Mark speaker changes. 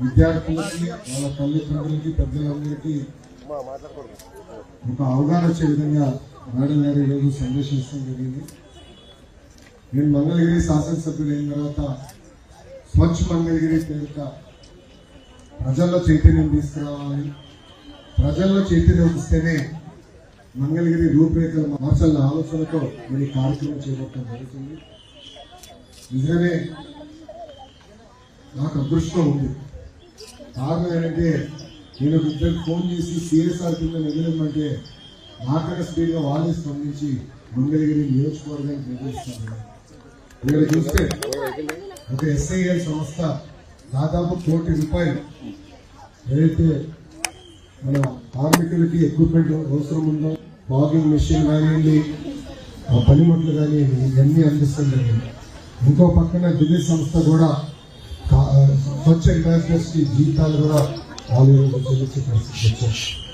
Speaker 1: విద్యార్థులకి వాళ్ళ తల్లిదండ్రులకి పెద్దలందరికీ ఒక అవగాహన వచ్చే విధంగా మేడం గారు ఈరోజు సందర్శించడం జరిగింది. నేను మంగళగిరి శాసనసభ్యులు అయిన తర్వాత స్వచ్ఛ మంగళగిరి పేరిట ప్రజల్లో చైతన్యం తీసుకురావాలి. ప్రజల్లో చైతన్యం వస్తేనే మంగళగిరి రూపురేఖలు మార్చాలన్న ఆలోచనతో నేను ఈ కార్యక్రమం చేపట్టడం జరుగుతుంది. నిజమే నాకు అదృష్టం ఉంది. కారణం ఏంటంటే నేను ఒక ఇద్దరు ఫోన్ చేసి సిఎస్ఆర్ కింద నిలబడమంటే నాకన్నా స్పీడ్గా వాళ్ళే స్పందించి మంగళగిరి నియోజకవర్గానికి నిర్వహిస్తాను ఇక్కడ చూస్తే ఒక ఎస్ఐఎల్ సంస్థ దాదాపు కోటి రూపాయలు ఏదైతే మన కార్మికులకి ఎక్విప్మెంట్ అవసరం ఉందో బాగింగ్ మెషిన్ కానివ్వండి ఆ పనిముట్లు కానివ్వండి ఇవన్నీ అందిస్తుంది ఇంకో పక్కన ఢిల్లీ సంస్థ కూడా కా- స్వచ్ఛ ఇంటర్నేషనల్ కి జీతాలు కూడా వాళ్ళు చెల్లించే పరిస్థితి వచ్చారు